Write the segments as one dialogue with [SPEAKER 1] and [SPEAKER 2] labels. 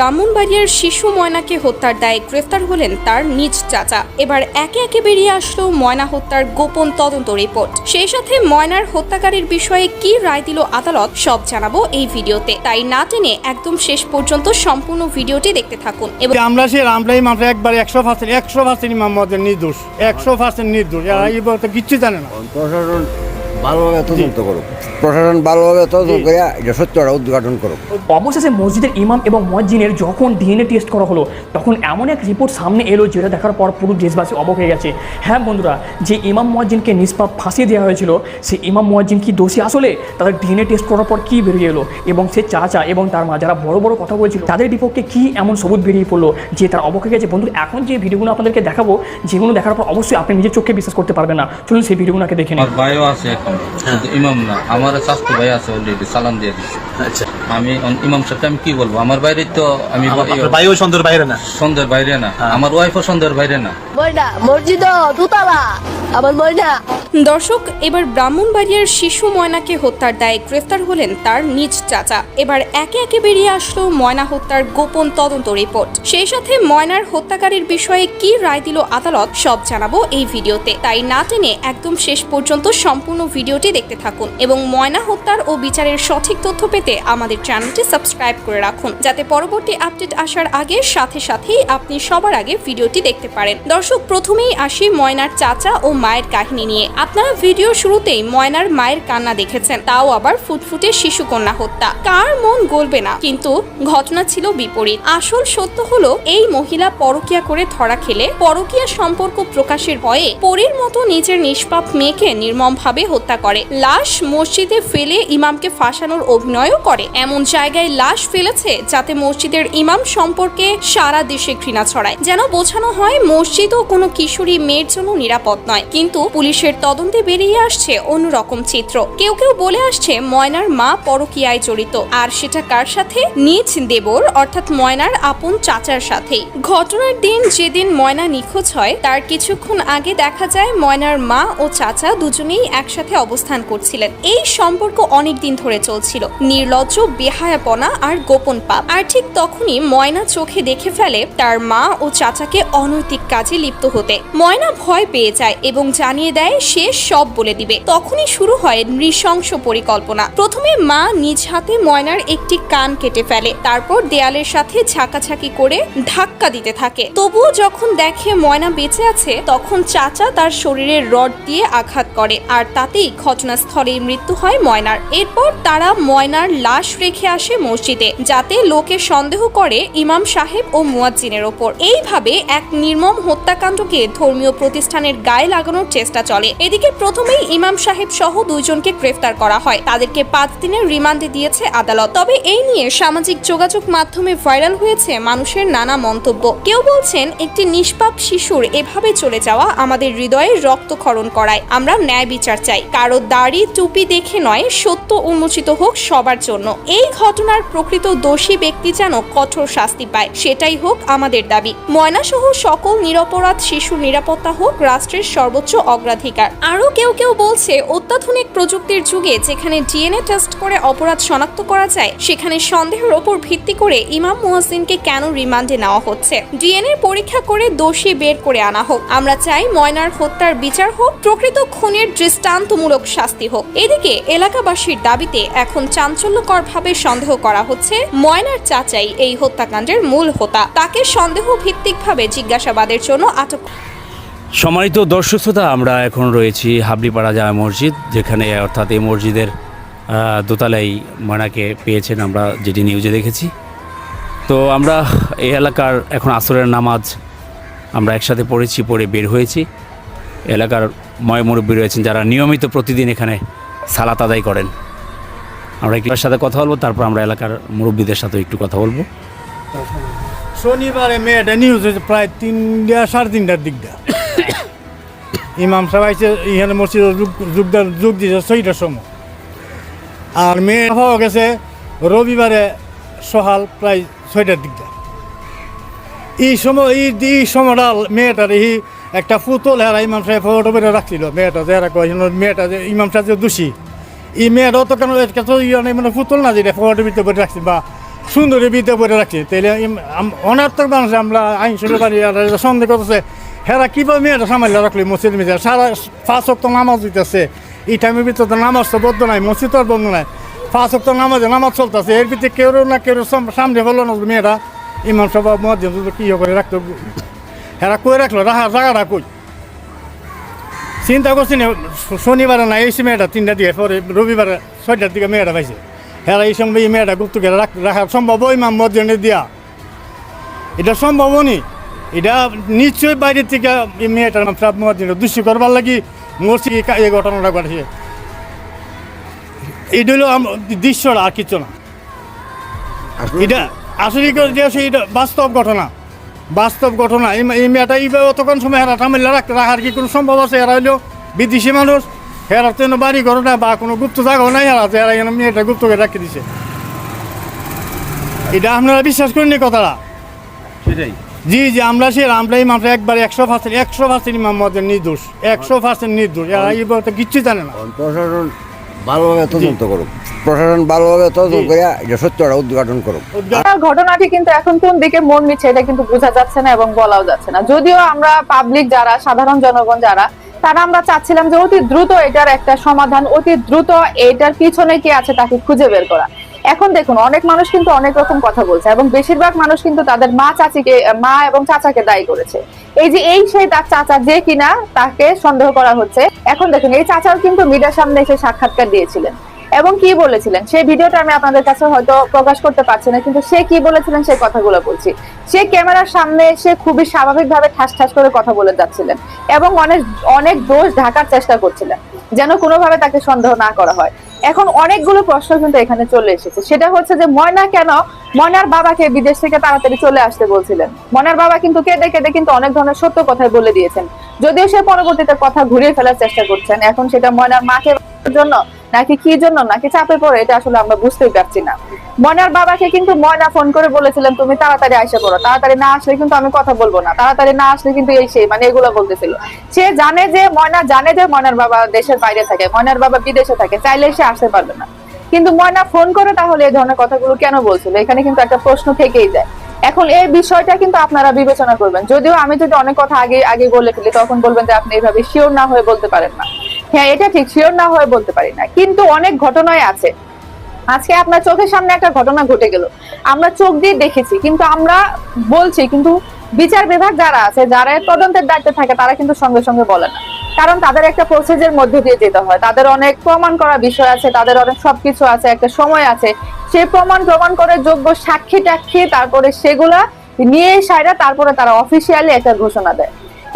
[SPEAKER 1] ব্রাহ্মণবাড়িয়ার শিশু ময়নাকে হত্যার দায়ে গ্রেফতার হলেন তার নিজ চাচা। এবার একে একে বেরিয়ে আসলো ময়না হত্যার গোপন তদন্ত রিপোর্ট। সেই সাথে ময়নার হত্যাকারীর বিষয়ে কি রায় দিল আদালত সব জানাব এই ভিডিওতে। তাই না টেনে একদম শেষ পর্যন্ত সম্পূর্ণ ভিডিওটি দেখতে থাকুন এবং
[SPEAKER 2] আমরা সে আমরাই মানুষ একবার একশো পার্সেন্ট একশো পার্সেন্ট ইমাম নির্দোষ একশো পার্সেন্ট নির্দোষ। কিচ্ছু জানে না।
[SPEAKER 3] প্রশাসন ভালোভাবে তদন্ত করুক প্রশাসন ভালোভাবে তদন্ত করে এটা সত্যটা উদ্ঘাটন করুক।
[SPEAKER 4] অবশেষে মসজিদের ইমাম এবং মসজিদের যখন ডিএনএ টেস্ট করা হলো তখন এমন এক রিপোর্ট সামনে এলো যেটা দেখার পর পুরো দেশবাসী অবাক হয়ে গেছে। হ্যাঁ বন্ধুরা যে ইমাম মসজিদকে নিষ্পাপ ফাঁসিয়ে দেওয়া হয়েছিল সেই ইমাম মসজিদ কি দোষী আসলে? তাদের ডিএনএ টেস্ট করার পর কি বেরিয়ে এলো? এবং সে চাচা এবং তার মা যারা বড় বড় কথা বলছিল তাদের বিপক্ষে কি এমন সবুজ বেরিয়ে পড়ল যে তার অবাক হয়ে গেছে? বন্ধু এখন যে ভিডিওগুলো আপনাদেরকে দেখাবো যেগুলো দেখার পর অবশ্যই আপনি নিজের চোখে বিশ্বাস করতে পারবেন না। চলুন সেই ভিডিওগুলোকে দেখে নিন
[SPEAKER 5] শুধু ইমাম না আমার স্বাস্থ্য ভাই আছে অলরেডি সালাম দিয়ে দিচ্ছে
[SPEAKER 6] আচ্ছা।
[SPEAKER 5] আমি ইমাম সাহেবকে আমি কি বলব? আমার বাইরে তো আমি
[SPEAKER 6] ভাইও সন্ধ্যের বাইরে না?
[SPEAKER 5] সন্ধ্যের বাইরে না। আমার ওয়াইফও সন্ধ্যের বাইরে না।
[SPEAKER 7] ময়না মসজিদ দুতলা। আমার ময়না।
[SPEAKER 1] দর্শক এবার ব্রাহ্মণবাড়িয়ার শিশু ময়নাকে হত্যার দায়ে গ্রেফতার হলেন তার নিজ চাচা। এবার একে একে বেরিয়ে আসলো ময়না হত্যার গোপন তদন্ত রিপোর্ট। সেই সাথে ময়নার হত্যাকারীর বিষয়ে কি রায় দিল আদালত সব জানাব এই ভিডিওতে। তাই না টেনে একদম শেষ পর্যন্ত সম্পূর্ণ ভিডিওটি দেখতে থাকুন এবং ময়না হত্যার ও বিচারের সঠিক তথ্য পেতে আমাদের চ্যানেলটি সাবস্ক্রাইব করে রাখুন, যাতে পরবর্তী আপডেট আসার আগে সাথে সাথেই আপনি সবার আগে ভিডিওটি দেখতে পারেন। দর্শক, প্রথমেই আসি ময়নার চাচা ও মায়ের কাহিনী নিয়ে। আপনারা ভিডিও শুরুতেই ময়নার মায়ের কান্না দেখেছেন, তাও আবার ফুটফুটে শিশু কন্যা হত্যা। কার মন গলবে না, কিন্তু ঘটনা ছিল বিপরীত। আসল সত্য হলো, এই মহিলা পরকিয়া করে ধরা খেলে পরকিয়া সম্পর্ক প্রকাশের ভয়ে পরীর মতো নিজের নিষ্পাপ মেয়েকে নির্মমভাবে হত্যা করে। লাশ মসজিদে ফেলে ইমামকে ফাঁসানোর অভিনয়ও করে। এমন জায়গায় লাশ ফেলেছে যাতে মসজিদের ইমাম সম্পর্কে সারা দেশে ঘৃণা ছড়ায়। যেন বোঝানো হয়, মসজিদও কোনো কিশোরী মেয়ের জন্য নিরাপদ নয়। কিন্তু পুলিশের তদন্তে বেরিয়ে আসছে অন্যরকম চিত্র। কেউ কেউ বলে আসছে, ময়নার মা পরকীয়ায় জড়িত। আর সেটা কার সাথে? নিজ দেবর, অর্থাৎ ময়নার আপন চাচার সাথেই। ঘটনার দিন যেদিন ময়না নিখোঁজ হয়, তার কিছুক্ষণ আগে দেখা যায়, ময়নার মা ও চাচা দুজনেই একসাথে অবস্থান করছিলেন। এই সম্পর্ক অনেক দিন ধরে চলছিল। নির্লজ্জ, বেহায়াপনা আর গোপন পাপ। আর ঠিক তখনই ময়না চোখে দেখে ফেলে তার মা ও চাচাকে অনৈতিক কাজে লিপ্ত হতে। ময়না ভয় পেয়ে যায় এবং জানিয়ে দেয়, সে সব বলে দিবে। তখনই শুরু হয় নৃশংস পরিকল্পনা। প্রথমে মা নিজ হাতে ময়নার একটি কান কেটে ফেলে। তারপর দেয়ালের সাথে ঝাঁকাঝাঁকি করে ধাক্কা দিতে থাকে। তবুও যখন দেখে ময়না বেঁচে আছে, তখন চাচা তার শরীরের রড দিয়ে আঘাত করে। আর তাতেই ঘটনাস্থলে মৃত্যু হয় ময়নার। এরপর তারা ময়নার লাশ রেখে আসে মসজিদে, যাতে লোকে সন্দেহ করে ইমাম সাহেব ও মুয়াজ্জিনের ওপর। এইভাবে এক নির্মম হত্যাকাণ্ডকে ধর্মীয় প্রতিষ্ঠানের গায়ে লাগানোর চেষ্টা চলে। এদিকে প্রথমেই ইমাম সাহেব সহ দুইজনকে গ্রেফতার করা হয়। তাদেরকে পাঁচ দিনের রিমান্ডে দিয়েছে আদালত। তবে এই নিয়ে সামাজিক যোগাযোগ মাধ্যমে ভাইরাল হয়েছে মানুষের নানা মন্তব্য। কেউ বলছেন, একটি নিষ্পাপ শিশুর এভাবে চলে যাওয়া আমাদের হৃদয়ে রক্তক্ষরণ করায়। আমরা ন্যায় বিচার চাই। কারও দাড়ি টুপি দেখে নয়, সত্য উন্মোচিত হোক সবার জন্য। এই ঘটনার প্রকৃত দোষী ব্যক্তি যেন কঠোর শাস্তি পায়, সেটাই হোক আমাদের দাবি। ময়নাসহ সকল নিরপরাধ শিশুর নিরাপত্তা হোক রাষ্ট্রের সর্বোচ্চ অগ্রাধিকার। আরও কেউ কেউ বলছে, অত্যাধুনিক প্রযুক্তির যুগে যেখানে ডিএনএ টেস্ট করে অপরাধ শনাক্ত করা যায়, সেখানে সন্দেহের ওপর ভিত্তি করে ইমাম মুহাসিনকে কেন রিমান্ডে নেওয়া হচ্ছে? ডিএনএ পরীক্ষা করে দোষী বের করে আনা হোক। আমরা চাই ময়নার হত্যার বিচার হোক, প্রকৃত খুনের দৃষ্টান্তমূলক শাস্তি হোক। এদিকে এলাকাবাসীর দাবিতে এখন চাঞ্চল্যকরভাবে সন্দেহ করা হচ্ছে ময়নার চাচাই এই হত্যাকাণ্ডের মূল হোতা। তাকে সন্দেহ ভিত্তিকভাবে জিজ্ঞাসাবাদের জন্য আটক
[SPEAKER 8] সম্মানিত দর্শক শ্রোতা আমরা এখন রয়েছি হাবলিপাড়া জামা মসজিদ যেখানে অর্থাৎ এই মসজিদের আহ, দোতলায় ময়নাকে পেয়েছেন আমরা যেটি নিউজে দেখেছি। তো আমরা এই এলাকার এখন আসরের নামাজ আমরা একসাথে পড়েছি পড়ে বের হয়েছি। এলাকার ময় মুরব্বী রয়েছেন যারা নিয়মিত প্রতিদিন এখানে সালাত আদায় করেন। আমরা একটু সাথে কথা বলব, তারপর আমরা এলাকার মুরব্বীদের সাথে একটু কথা বলব।
[SPEAKER 2] শনিবারে মেয়েটা নিউজ হয়েছে প্রায় তিনটা সাড়ে তিনটার দিকটা ইমাম সাহেব আইসে, ইহানে মসজিদে যোগ যোগদান, যোগ দিয়েছে ছয়টার সময়। আর মেয়ে পাওয়া গেছে রবিবারে সকাল প্রায় ছয়টার দিকটা এই সময় এই সময়টা মেয়েটার এই একটা ফুতল হেরা ইমাম সাহেব ফটো বেড়ে রাখছিল। মেয়েটা যে হেরা কয় মেয়েটা যে, ইমাম সাহেব যে দোষী। এই মেয়েটা তো কেন কত ইয়ে নেই মানে ফুতল না যেটা ফটো ভিতরে বেড়ে রাখছি বা সুন্দরী বিদ্যা করে রাখছি তাইলে অনার্থক মানুষ আমরা আইন শুরুকারী সন্দেহ করতেছে, হেরা কীভাবে মেয়েটা সামাল রাখলি মসজিদ মিলে সারা পাঁচ অক্ট নামাজ দিতেছে। এই টাইমের ভিতরে তো নামাজ তো বদ্ধ নাই, মসজিদ তো আর বন্ধ নাই। পাঁচ অক্ট নামাজে নামাজ চলতেছে, এর ভিতরে কেউ না কেউ সামনে হলো না মেয়েরা ইমাম সভা মসজিদ কী করে রাখতো? হেরা কই রাখল রাখা জায়গাটা কই চিন্তা করছি না শনিবারে না এই মেয়েটা তিনটা দিয়ে পরে রবিবারে ছয়টার দিকে মেয়েটা পাইছে। হ্যাঁ এই সময় এই মেয়েটা গুপ্ত করে রাখ- সম্ভব ইমাম মসজিদে দিয়া? এটা সম্ভব নি? এটা নিশ্চয়ই বাইরের থেকে এই মেয়েটার সব মসজিদে দুষ্টি করবার লাগি মসজিদ এই ঘটনাটা ঘটেছে। এটা হলো দৃশ্যটা আর কিছু না। এটা আসলে এটা বাস্তব ঘটনা। বাস্তব ঘটনা। এই মেয়েটা এইভাবে অতক্ষণ সময় হেরা টামিল্লা রাখতে রাখার কি কোনো সম্ভব আছে? এরা হইল বিদেশি মানুষ। হেরা তো বাড়ি ঘর না বা কোনো গুপ্ত জায়গাও নাই হেরা এরা এখানে মেয়েটা গুপ্ত করে রাখতে দিছে। এটা আপনারা বিশ্বাস করেননি কথাটা?
[SPEAKER 8] সেটাই।
[SPEAKER 2] জি জি আমরা সে আমরা এই মাত্র একবার একশো পার্সেন্ট একশো পার্সেন্ট ইমাম নির্দোষ। একশো পার্সেন্ট নির্দোষ। এরা এই কিচ্ছু জানে না।
[SPEAKER 3] প্রশাসন ভালোভাবে তদন্ত করুক। প্রশাসন ভালোভাবে তদন্ত করে এটা সত্যটা উদ্ঘাটন করুক।
[SPEAKER 6] ঘটনাটি কিন্তু এখন কোন দিকে মন নিচ্ছে এটা কিন্তু বোঝা যাচ্ছে না এবং বলাও যাচ্ছে না। যদিও আমরা পাবলিক যারা সাধারণ জনগণ যারা তারা আমরা চাচ্ছিলাম যে অতি দ্রুত এটার একটা সমাধান অতি দ্রুত এটার পিছনে কি আছে তাকে খুঁজে বের করা। এখন দেখুন, অনেক মানুষ কিন্তু অনেক রকম কথা বলছে এবং বেশিরভাগ মানুষ কিন্তু তাদের মা চাচিকে মা এবং চাচাকে দায়ী করেছে। এই যে এই সেই তার চাচা যে কিনা তাকে সন্দেহ করা হচ্ছে। এখন দেখুন, এই চাচাও কিন্তু মিডিয়ার সামনে এসে সাক্ষাৎকার দিয়েছিলেন। এবং কি বলেছিলেন? সেই ভিডিওটা আমি আপনাদের কাছে হয়তো প্রকাশ করতে পারছি না, কিন্তু সে কি বলেছিলেন সেই কথাগুলো বলছি। সে ক্যামেরার সামনে এসে খুবই স্বাভাবিকভাবে ঠাস ঠাস করে কথা বলে যাচ্ছিলেন এবং অনেক অনেক দোষ ঢাকার চেষ্টা করছিলেন যেন কোনোভাবে তাকে সন্দেহ না করা হয়। এখন অনেকগুলো প্রশ্ন কিন্তু এখানে চলে এসেছে। সেটা হচ্ছে যে ময়না কেন, ময়নার বাবাকে বিদেশ থেকে তাড়াতাড়ি চলে আসতে বলছিলেন? ময়নার বাবা কিন্তু কেঁদে কেঁদে কিন্তু অনেক ধরনের সত্য কথাই বলে দিয়েছেন। যদিও সে পরবর্তীতে কথা ঘুরিয়ে ফেলার চেষ্টা করছেন, এখন সেটা ময়নার মাকে জন্য নাকি কি জন্য, নাকি চাপে পড়ে এটা আসলে আমরা বুঝতেই পারছি না। ময়নার বাবাকে কিন্তু ময়না ফোন করে বলেছিলেন, তুমি তাড়াতাড়ি আসে পড়ো। তাড়াতাড়ি না আসলে কিন্তু আমি কথা বলব না। তাড়াতাড়ি না আসলে কিন্তু এই সেই মানে এগুলো বলতেছিল। সে জানে যে, ময়না জানে যে ময়নার বাবা দেশের বাইরে থাকে, ময়নার বাবা বিদেশে থাকে, চাইলে সে আসতে পারবে না। কিন্তু ময়না ফোন করে তাহলে এই ধরনের কথাগুলো কেন বলছিল? এখানে কিন্তু একটা প্রশ্ন থেকেই যায়। এখন এই বিষয়টা কিন্তু আপনারা বিবেচনা করবেন। যদিও আমি যদি অনেক কথা আগে আগে বলে ফেলি, তখন বলবেন যে আপনি এইভাবে শিওর না হয়ে বলতে পারেন না। হ্যাঁ এটা ঠিক শিওর না হয়ে বলতে পারি না। কিন্তু অনেক ঘটনাই আছে। আজকে আপনার চোখের সামনে একটা ঘটনা ঘটে গেল। আমরা চোখ দিয়ে দেখেছি, কিন্তু আমরা বলছি, কিন্তু বিচার বিভাগ যারা আছে, যারা তদন্তের দায়িত্বে থাকে, তারা কিন্তু সঙ্গে সঙ্গে বলে না। কারণ তাদের একটা প্রসেসের মধ্যে দিয়ে যেতে হয়। তাদের অনেক প্রমাণ করা বিষয় আছে, তাদের অনেক সবকিছু আছে, একটা সময় আছে। সেই প্রমাণ প্রমাণ করে যোগ্য সাক্ষী টাক্ষী, তারপরে সেগুলা নিয়ে সাইরা তারপরে তারা অফিসিয়ালি একটা ঘোষণা দেয়।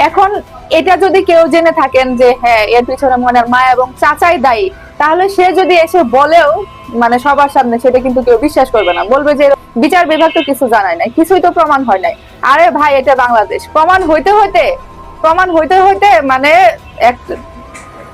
[SPEAKER 6] এখন এটা যদি কেউ জেনে থাকেন যে হ্যাঁ এর পিছনে মনের মা এবং চাচাই দায়ী, তাহলে সে যদি এসে বলেও মানে সবার সামনে, সেটা কিন্তু কেউ বিশ্বাস করবে না। বলবে যে, বিচার বিভাগ তো কিছু জানায় নাই, কিছুই তো প্রমাণ হয় নাই। আরে ভাই, এটা বাংলাদেশ। প্রমাণ হইতে হইতে, প্রমাণ হইতে হইতে মানে এক,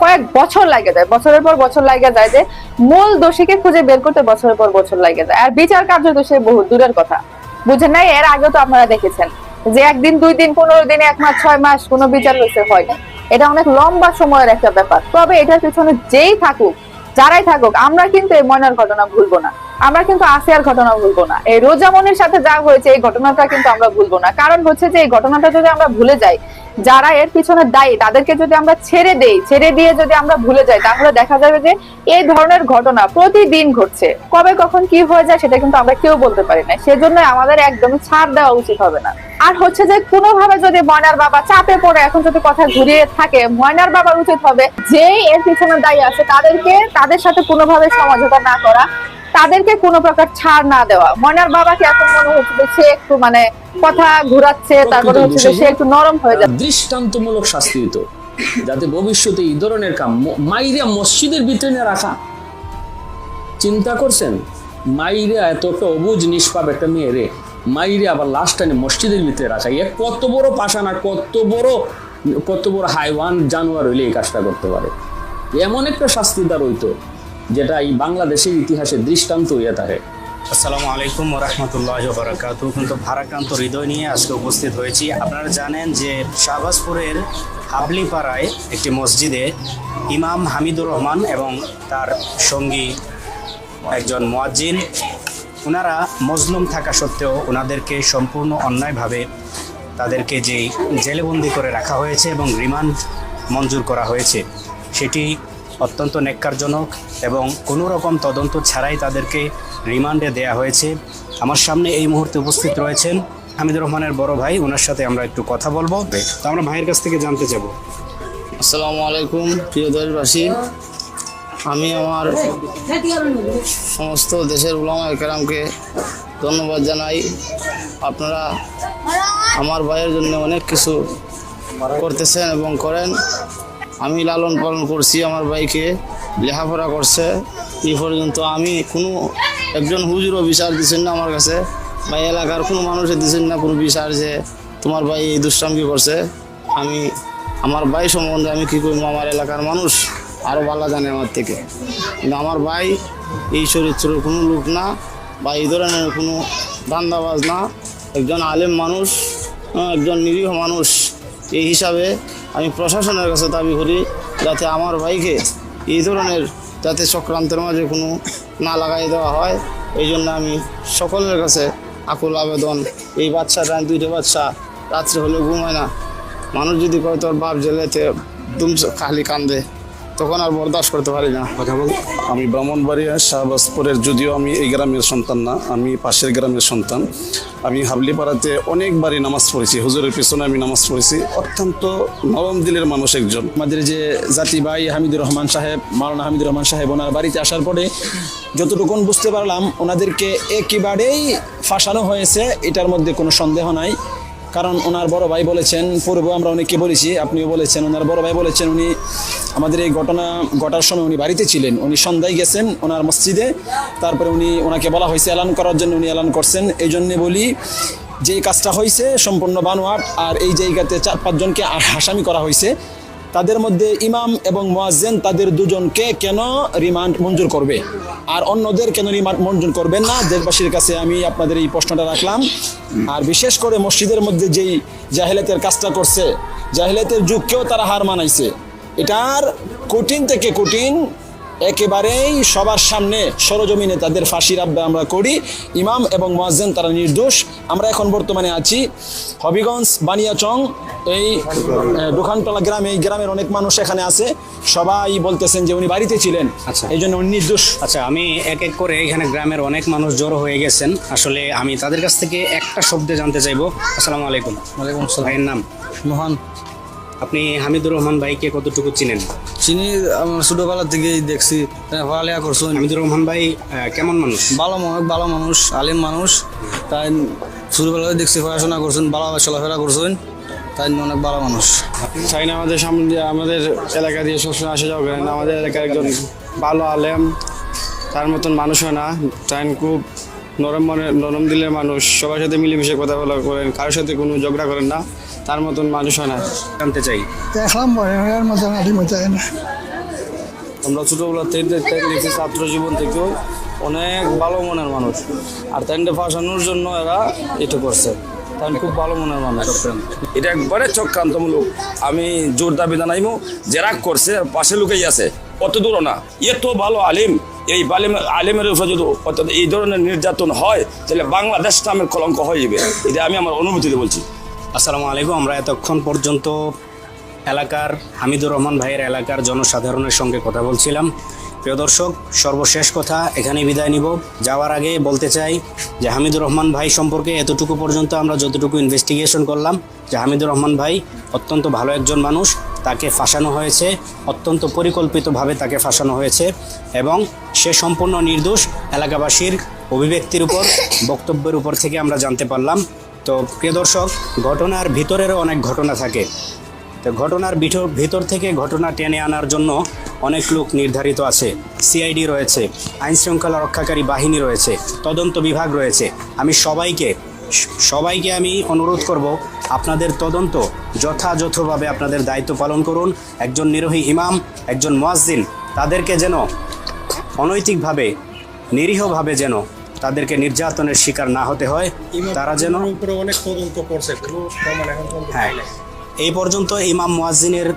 [SPEAKER 6] কয়েক বছর লাগে যায়। বছরের পর বছর লাগে যায় যে, মূল দোষীকে খুঁজে বের করতে বছরের পর বছর লাগে যায়। আর বিচার কার্য তো সে বহু দূরের কথা। বুঝেন নাই? এর আগে তো আপনারা দেখেছেন। যে একদিন, দুই দিন, পনেরো দিন, এক মাস, ছয় মাস কোনো বিচার হয়েছে হয়নি এটা অনেক লম্বা সময়ের একটা ব্যাপার। তবে এটার পিছনে যেই থাকুক, যারাই থাকুক, আমরা কিন্তু এই ময়নার ঘটনা ভুলবো না। আমরা কিন্তু আসিয়ার ঘটনা ভুলবো না। এই রোজামনির সাথে যা হয়েছে, এই ঘটনাটা কিন্তু আমরা ভুলবো না। কারণ হচ্ছে যে, এই ঘটনাটা যদি আমরা ভুলে যাই, যারা এর পিছনে দায়ী, তাদেরকে যদি আমরা ছেড়ে দেই, ছেড়ে দিয়ে যদি আমরা ভুলে যাই, তাহলে দেখা যাবে যে, এই ধরনের ঘটনা প্রতিদিন ঘটছে। কবে কখন কি হয়ে যায়, সেটা কিন্তু আমরা কেউ বলতে পারি না। সেজন্য আমাদের একদমই ছাড় দেওয়া উচিত হবে না। আর হচ্ছে যে, কোনোভাবে যদি ময়নার বাবা চাপে পড়ে, এখন যদি কথা ঘুরিয়ে থাকে, ময়নার বাবার উচিত হবে, যেই এর পিছনে দায়ী আছে, তাদেরকে, তাদের সাথে কোনোভাবে সমঝোতা না করা। তাদেরকে কোনো প্রকার ছাড় না দেওয়া। ময়নার বাবাকে এখন মনে হচ্ছে যে সে একটু মানে কথা ঘুরাচ্ছে তারপরে হচ্ছে যে সে একটু নরম হয়ে যাচ্ছে?
[SPEAKER 9] দৃষ্টান্তমূলক শাস্তি দিত। যাতে ভবিষ্যতে এই ধরনের কাম ম- মাইরা মসজিদের ভিতরে রাখা। চিন্তা করছেন? মাইরা এত একটা অবুজ নিষ্পাপ একটা মেয়ে রে। মাইরে আবার লাস্ট টাইমে মসজিদের ভিতরে রাখা। এ কত বড় পাশান আর কত বড় কত বড় হাইওয়ান জানোয়ার হইলে এই কাজটা করতে পারে। এমন একটা শাস্তি তার হইতো। যেটা এই বাংলাদেশের ইতিহাসে দৃষ্টান্ত হইয়া থাকে
[SPEAKER 10] আসসালামু আলাইকুম রহমতুল্লাহ বারাকাতু কিন্তু ভারাক্রান্ত হৃদয় নিয়ে আজকে উপস্থিত হয়েছি। আপনারা জানেন যে শাহবাজপুরের হাবলিপাড়ায় একটি মসজিদে ইমাম হামিদুর রহমান এবং তার সঙ্গী একজন মোয়াজ্জিন ওনারা মজলুম থাকা সত্ত্বেও ওনাদেরকে সম্পূর্ণ অন্যায়ভাবে তাদেরকে যেই জেলেবন্দি করে রাখা হয়েছে এবং রিমান্ড মঞ্জুর করা হয়েছে, সেটি অত্যন্ত নেককারজনক এবং কোনো রকম তদন্ত ছাড়াই তাদেরকে রিমান্ডে দেয়া হয়েছে। আমার সামনে এই মুহূর্তে উপস্থিত রয়েছেন হামিদুর রহমানের বড় ভাই, ওনার সাথে আমরা একটু কথা বলব। তো আমরা ভাইয়ের কাছ থেকে জানতে চাবো।
[SPEAKER 5] আসসালামু আলাইকুম, প্রিয় দেশবাসী। আমি আমার সমস্ত দেশের উলামা কেরামকে ধন্যবাদ জানাই। আপনারা আমার ভাইয়ের জন্য অনেক কিছু করতেছেন এবং করেন। আমি লালন পালন করছি, আমার ভাইকে লেখাপড়া করছে। এই পর্যন্ত আমি কোনো একজন হুজুরও বিচার দিচ্ছেন না আমার কাছে। বা এলাকার কোনো মানুষে দিচ্ছেন না কোনো বিচার যে তোমার ভাই এই দুষ্টামি করছে। আমি, আমার ভাই সম্বন্ধে আমি কী করব? আমার এলাকার মানুষ আরও ভালো জানে আমার থেকে। কিন্তু আমার ভাই এই চরিত্রের কোনো লোক না বা এই ধরনের কোনো ধান্দাবাজ না। একজন আলেম মানুষ একজন নিরীহ মানুষ। এই হিসাবে আমি প্রশাসনের কাছে দাবি করি যাতে আমার ভাইকে এই ধরনের যাতে চক্রান্তের মাঝে কোনো না লাগাই দেওয়া হয়। এই জন্য আমি সকলের কাছে আকুল আবেদন, এই বাচ্চাটা দুইটা বাচ্চা রাত্রে হলে ঘুমায় না। মানুষ যদি কয় তোর বাপ জেলেতে দুম খালি কান্দে। তখন আর বরদাস্ত করতে পারি না।
[SPEAKER 10] কথা বল।
[SPEAKER 11] আমি ব্রাহ্মণবাড়িয়া শাহবাজপুরের যদিও আমি এই গ্রামের সন্তান না আমি পাশের গ্রামের সন্তান। আমি হাবলিপাড়াতে অনেকবারই নামাজ পড়েছি। হুজুরের পেছনে আমি নামাজ পড়েছি। অত্যন্ত নরম দিলের মানুষ একজন।
[SPEAKER 12] আমাদের যে জাতি ভাই হামিদুর রহমান সাহেব মাওলানা হামিদুর রহমান সাহেব ওনার বাড়িতে আসার পরে যতটুকুন বুঝতে পারলাম ওনাদেরকে একেবারেই ফাঁসানো হয়েছে এটার মধ্যে কোনো সন্দেহ নাই। কারণ ওনার বড় ভাই বলেছেন, পূর্ব আমরা অনেককে বলেছি, আপনিও বলেছেন, ওনার বড় ভাই বলেছেন, উনি আমাদের এই ঘটনা ঘটার সময় উনি বাড়িতে ছিলেন। উনি সন্ধ্যায় গেছেন ওনার মসজিদে, তারপরে উনি ওনাকে বলা হয়েছে, এলান করার জন্য উনি এলান করছেন। এই জন্যে বলি যে কাজটা হয়েছে সম্পূর্ণ বানোয়াট, আর এই জায়গাতে চার পাঁচজনকে আসামি করা হয়েছে তাদের মধ্যে ইমাম এবং মোয়াজেন তাদের দুজনকে কেন রিমান্ড মঞ্জুর করবে? আর অন্যদের কেন রিমান্ড মঞ্জুর করবেন না? দেশবাসীর কাছে আমি আপনাদের এই প্রশ্নটা রাখলাম। আর বিশেষ করে মসজিদের মধ্যে যেই জাহেলাতের কাজটা করছে, জাহেলাতের যুগকেও তারা হার মানাইছে। এটার কঠিন থেকে কঠিন একেবারেই সবার সামনে সরজমিনে তাদের ফাঁসির আব্বা আমরা করি। ইমাম এবং মোয়াজ্জেন তারা নির্দোষ। আমরা এখন বর্তমানে আছি হবিগঞ্জ বানিয়াচং। এই দোকানতলা গ্রামে এই গ্রামের অনেক মানুষ এখানে আছে। সবাই বলতেছেন যে উনি বাড়িতে ছিলেন।
[SPEAKER 10] আচ্ছা।
[SPEAKER 12] এই জন্য উনি নির্দোষ।
[SPEAKER 10] আচ্ছা আমি এক এক করে এখানে গ্রামের অনেক মানুষ জড়ো হয়ে গেছেন। আসলে আমি তাদের কাছ থেকে একটা শব্দে জানতে চাইব। আসসালামু আলাইকুম।
[SPEAKER 5] ওয়ালাইকুম আসসালাম।
[SPEAKER 10] ভাইয়ের নাম?
[SPEAKER 5] মহান।
[SPEAKER 10] আপনি হামিদুর রহমান ভাইকে কতটুকু চিনেন?
[SPEAKER 5] চিনি আমার ছোটোবেলা থেকেই দেখছি। পড়ালেখা করছেন
[SPEAKER 10] হামিদুর রহমান ভাই কেমন মানুষ?
[SPEAKER 5] ভালো ভালো মানুষ আলিম মানুষ। তাই ছোটোবেলায় দেখছি পড়াশোনা করছেন ভালো চলাফেরা করছেন। তাই অনেক ভালো মানুষ।
[SPEAKER 11] চাই না আমাদের সামনে আমাদের এলাকা দিয়ে সবসময় আসা যাওয়া করেন। আমাদের এলাকার একজন ভালো আলেম তার মতন মানুষ হয় না। তাই খুব নরম মনে, নরম দিলের মানুষ সবার সাথে মিলেমিশে কথা বলা করেন, কারোর সাথে কোনো ঝগড়া করেন না, তার মতন মানুষ হয় না।
[SPEAKER 10] জানতে চাই।
[SPEAKER 2] দেখলাম না
[SPEAKER 11] আমরা ছোটোবেলা থেকে ছাত্র জীবন থেকেও অনেক ভালো মনের মানুষ। আর তাইনটা ফাঁসানোর জন্য এরা এটা করছে। তাই খুব ভালো মনের মানুষ।
[SPEAKER 13] এটা একবারে চক্রান্তমূলক। আমি জোর দাবি জানাইমু, যে রাগ করছে পাশে লুকেই আছে। অত দূর না। এত ভালো আলিম। এই বালিম আলিমের যদি অত এই ধরনের নির্যাতন হয়, তাহলে বাংলাদেশ নামের কলঙ্ক হয়ে যাবে। এটা আমি আমার অনুভূতিতে বলছি।
[SPEAKER 10] আসসালামু আলাইকুম। আমরা এতক্ষণ পর্যন্ত এলাকার হামিদুর রহমান ভাইয়ের এলাকার জনসাধারণের সঙ্গে কথা বলছিলাম। প্রিয় দর্শক, সর্বশেষ কথা, এখানেই বিদায় নিব। যাওয়ার আগে বলতে চাই যে হামিদুর রহমান ভাই সম্পর্কে এতটুকু পর্যন্ত আমরা যতটুকু ইনভেস্টিগেশন করলাম, যে হামিদুর রহমান ভাই অত্যন্ত ভালো একজন মানুষ। তাকে ফাঁসানো হয়েছে, অত্যন্ত পরিকল্পিতভাবে তাকে ফাঁসানো হয়েছে এবং সে সম্পূর্ণ নির্দোষ এলাকাবাসীর অভিব্যক্তির উপর, বক্তব্যের উপর থেকে আমরা জানতে পারলাম। তো প্রিয় দর্শক, ঘটনার ভিতরেরও অনেক ঘটনা থাকে। তো ঘটনার ভিতর থেকে ঘটনা টেনে আনার জন্য অনেক লোক নির্ধারিত আছে। সিআইডি রয়েছে, আইনশৃঙ্খলা রক্ষাকারী বাহিনী রয়েছে, তদন্ত বিভাগ রয়েছে। আমি সবাইকে সবাইকে আমি অনুরোধ করব আপনাদের তদন্ত যথাযথভাবে আপনাদের দায়িত্ব পালন করুন। একজন নিরোহী ইমাম একজন মোয়াজ্জিন তাদেরকে যেন অনৈতিকভাবে নিরীহভাবে যেন তাদেরকে নির্যাতনের শিকার না হতে হয় তারা যেন
[SPEAKER 11] অনেক তদন্ত করছে
[SPEAKER 10] হ্যাঁ। এই পর্যন্ত ইমাম মুয়াজ্জিনের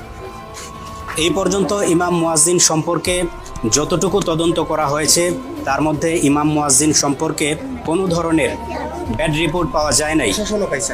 [SPEAKER 10] এই পর্যন্ত ইমাম মুয়াজ্জিন সম্পর্কে যতটুকু তদন্ত করা হয়েছে তার মধ্যে ইমাম মুয়াজ্জিন সম্পর্কে কোনো ধরনের ব্যাড রিপোর্ট পাওয়া যায় নাই।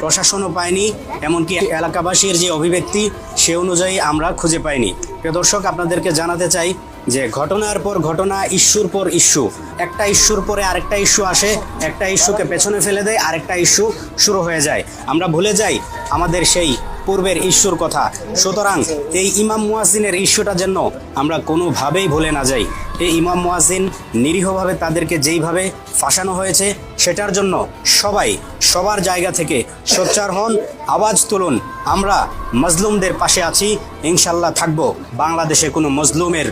[SPEAKER 10] প্রশাসনও পায়নি এমনকি এলাকাবাসীর যে অভিব্যক্তি সে অনুযায়ী আমরা খুঁজে পাইনি। প্রিয় দর্শক আপনাদেরকে জানাতে চাই যে ঘটনার পর ঘটনা ইস্যুর পর ইস্যু। একটা ইস্যুর পরে আরেকটা ইস্যু আসে একটা ইস্যুকে পেছনে ফেলে দেয় আরেকটা ইস্যু শুরু হয়ে যায়। আমরা ভুলে যাই আমাদের সেই পূর্বের ইস্যুর কথা। সুতরাং এই ইমাম মুয়াজ্জিনের ইস্যুটা যেন আমরা কোনোভাবেই ভুলে না যাই। এই ইমাম মুয়াজ্জিন নিরীহভাবে তাদেরকে যেইভাবে ফাঁসানো হয়েছে সেটার জন্য সবাই সবার জায়গা থেকে সোচ্চার হন আওয়াজ তুলুন আমরা মজলুমদের পাশে আছি ইনশাল্লাহ থাকব। বাংলাদেশে কোনো মজলুমের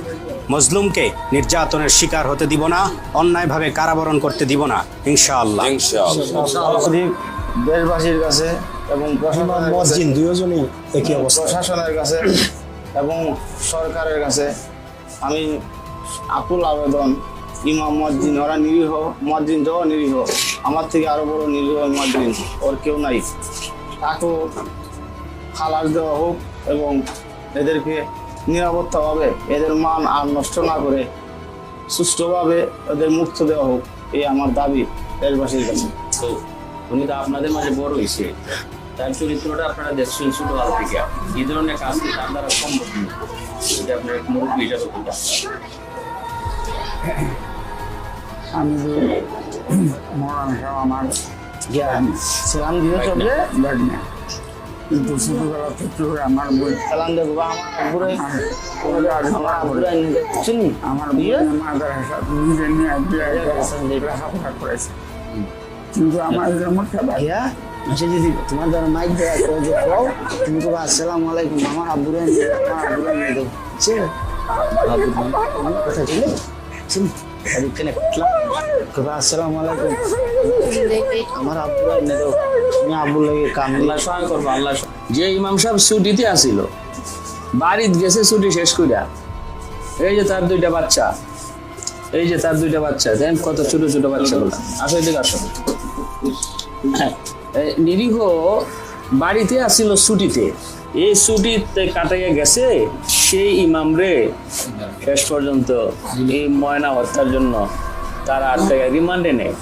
[SPEAKER 10] মজলুমকে নির্যাতনের শিকার হতে দিব না অন্যায়ভাবে কারাবরণ করতে দিব না ইনশাআল্লাহ।
[SPEAKER 5] দেশবাসীর কাছে এবং কাছে
[SPEAKER 2] দুজনই একই অবস্থা।
[SPEAKER 5] প্রশাসনের কাছে এবং সরকারের কাছে আমি আকুল আবেদন ইমাম মসজিদ ওরা নিরীহ মসজিদ তো নিরীহ। আমার থেকে আরও বড় নিরীহ মসজিদ ওর কেউ নাই। তাকেও খালাস দেওয়া হোক এবং এদেরকে নিরাপত্তাভাবে এদের মান আর নষ্ট না করে সুষ্ঠুভাবে ওদের মুক্ত দেওয়া হোক এই আমার দাবি দেশবাসীর কাছে।
[SPEAKER 9] উনি তো আপনাদের মাঝে বড় হয়েছে তার চরিত্রটা আপনারা দেখছেন ছোটবেলা থেকে। এই ধরনের কাজ কি তার দ্বারা সম্ভব নয়। এটা আপনার এক মুরব্বী হিসাবে বলতে
[SPEAKER 5] আমি যে মরান আমার জ্ঞান সালাম দিয়ে চলবে বাট না কিন্তু ছোটবেলা থেকে আমার বই সালাম দেবো আমার আমার চিনি আমার বিয়ে নিজে নিয়ে লেখাপড়া করেছে। কিন্তু আমার ভাইয়া আচ্ছা দিদি তোমার দ্বারা মাইক দেওয়া করে যে তুমি তো আসসালামু আলাইকুম আমার আব্বুরে আমার আব্বুরে নিয়ে দেবো সে আব্বু কথা ছিল চিনি এখানে কতলাম কবা আসসালামু আলাইকুম। আমার আব্বুরে নিয়ে দেবো আমি আব্বুর লাগে কাম
[SPEAKER 9] আল্লাহ সহায় করব আল্লাহ যে ইমাম সাহেব ছুটিতে আসিল বাড়িতে গেছে ছুটি শেষ করিয়া এই যে তার দুইটা বাচ্চা এই যে তার দুইটা বাচ্চা দেন কত ছোট ছোট বাচ্চাগুলো। আসো এদিকে আসো। নিরীহ বাড়িতে আসিল ছুটিতে। এই ছুটিতে কাটাইয়া গেছে সেই ইমাম রে। শেষ পর্যন্ত এই ময়না হত্যার জন্য তারা আটকাইয়া রিমান্ডে নেয়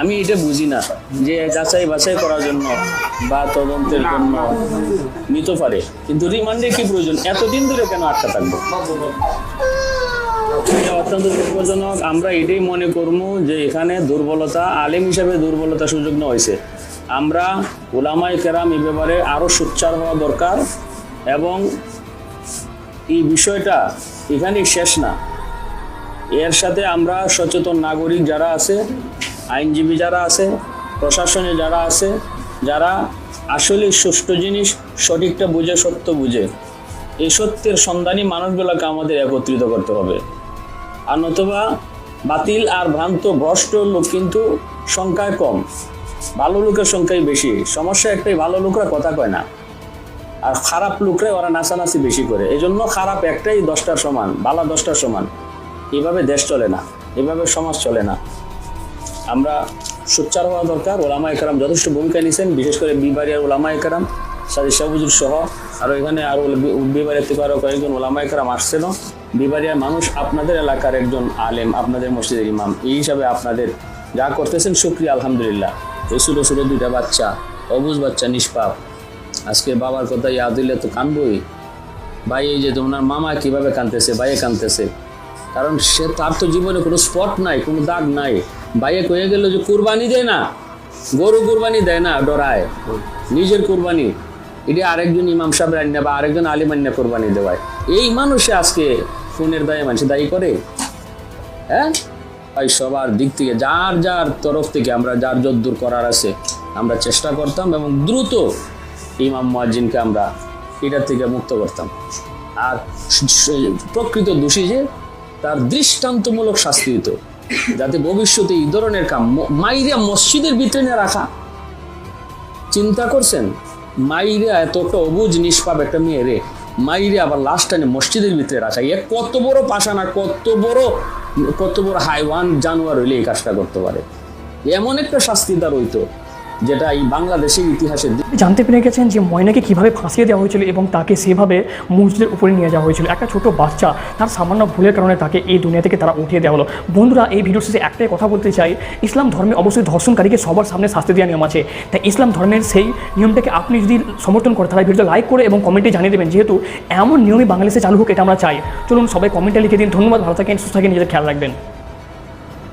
[SPEAKER 9] আমি এটা বুঝি না যে যাচাই বাছাই করার জন্য বা তদন্তের জন্য নিতে পারে। কিন্তু রিমান্ডে কি প্রয়োজন? এতদিন ধরে কেন আটকা থাকব? অত্যন্ত দুঃখজনক। আমরা এটাই মনে করব যে এখানে দুর্বলতা, আলেম হিসাবে দুর্বলতা সুযোগ নেওয়া হয়েছে। আমরা ওলামাই কেরাম এই ব্যাপারে আরও সোচ্চার হওয়া দরকার এবং এই বিষয়টা এখানেই শেষ না। এর সাথে আমরা সচেতন নাগরিক যারা আছে, আইনজীবী যারা আছে, প্রশাসনে যারা আছে, যারা আসলে সুষ্ঠু জিনিস সঠিকটা বুঝে, সত্য বুঝে, এই সত্যের সন্ধানী মানুষগুলোকে আমাদের একত্রিত করতে হবে। আর নতুবা বাতিল আর ভ্রান্ত ভ্রষ্ট লোক কিন্তু সংখ্যায় কম। ভালো লোকের সংখ্যাই বেশি। সমস্যা একটাই, ভালো লোকরা কথা কয় না। আর খারাপ লোকরাই ওরা নাচানাচি বেশি করে। এই জন্য খারাপ একটাই, দশটার সমান ভালো দশটার সমান। এভাবে দেশ চলে না, এভাবে সমাজ চলে না। আমরা সোচ্চার হওয়া দরকার, ওলামা একরাম যথেষ্ট ভূমিকা নিয়েছেন, বিশেষ করে বিবারিয়ার ওলামা একরাম সাদি শাহবুজুর সহ আরও এখানে আরও বিবারিয়ার থেকে আরও কয়েকজন ওলামা একরাম আসছেনও বিবারিয়ার মানুষ আপনাদের এলাকার একজন আলেম, আপনাদের মসজিদের ইমাম, এই হিসাবে আপনাদের যা করতেছেন, শুক্রিয়া, আলহামদুলিল্লাহ। ছোটো ছোটো দুইটা বাচ্চা, অবুজ বাচ্চা নিষ্পাপ। আজকে বাবার কথা ইয়াদ দিলে তো কানবই। ভাই, এই যে তোমার মামা কীভাবে কানতেছে, ভাইয়ে কানতেছে? কারণ সে তার তো জীবনে কোনো স্পট নাই, কোনো দাগ নাই। ভাইয়ে কয়ে গেল যে কুরবানি দেয় না, গরু কুরবানি দেয় না, ডরায়। নিজের কুরবানি। এটি আরেকজন ইমাম সাহেব আন্না বা আরেকজন আলিম আন্না কোরবানি দেওয়ায়। এই মানুষে আজকে ফোনের দায়ে মানুষ দায়ী করে। হ্যাঁ? ভাই, সবার দিক থেকে, যার যার তরফ থেকে আমরা যার যদ্দূর করার আছে, আমরা চেষ্টা করতাম এবং দ্রুত ইমাম মুয়াজ্জিনকে আমরা এটার থেকে মুক্ত করতাম। আর প্রকৃত দোষী যে, তার দৃষ্টান্তমূলক শাস্তি দিত, যাতে ভবিষ্যতে এই ধরনের কাম, ম- মাইরা মসজিদের ভিতরে রাখা। চিন্তা করছেন? মাইরা এত একটা অবুজ, নিষ্পাপ একটা মেয়ে রে, মাইরে আবার লাস্ট টাইমে মসজিদের ভিতরে রাখা। এ কত বড় পাশানা কত বড় কত বড় হাইওয়ান জানোয়ার হইলে এই কাজটা করতে পারে? এমন একটা শাস্তি তার হইতো। যেটা এই বাংলাদেশের ইতিহাসে
[SPEAKER 4] জানতে পেরে গেছেন যে ময়নাকে কীভাবে ফাঁসিয়ে দেওয়া হয়েছিল এবং তাকে সেভাবে মসজিদের উপরে নিয়ে যাওয়া হয়েছিল। একটা ছোট বাচ্চা, তার সামান্য ভুলের কারণে তাকে এই দুনিয়া থেকে তারা উঠিয়ে দেওয়া হলো। বন্ধুরা, এই ভিডিও শেষে একটাই কথা বলতে চাই। ইসলাম ধর্মে অবশ্যই ধর্ষণকারীকে সবার সামনে শাস্তি দেওয়া নিয়ম আছে। তাই ইসলাম ধর্মের সেই নিয়মটাকে আপনি যদি সমর্থন করে তাহলে ভিডিও লাইক করে এবং কমেন্টে জানিয়ে দেবেন। যেহেতু এমন নিয়মই বাংলাদেশে চালু হোক, এটা আমরা চাই। চলুন সবাই কমেন্টে লিখে দিন। ধন্যবাদ, ভালো থাকেন, সুস্থ থাকেন, নিজেদের খেয়াল রাখবেন।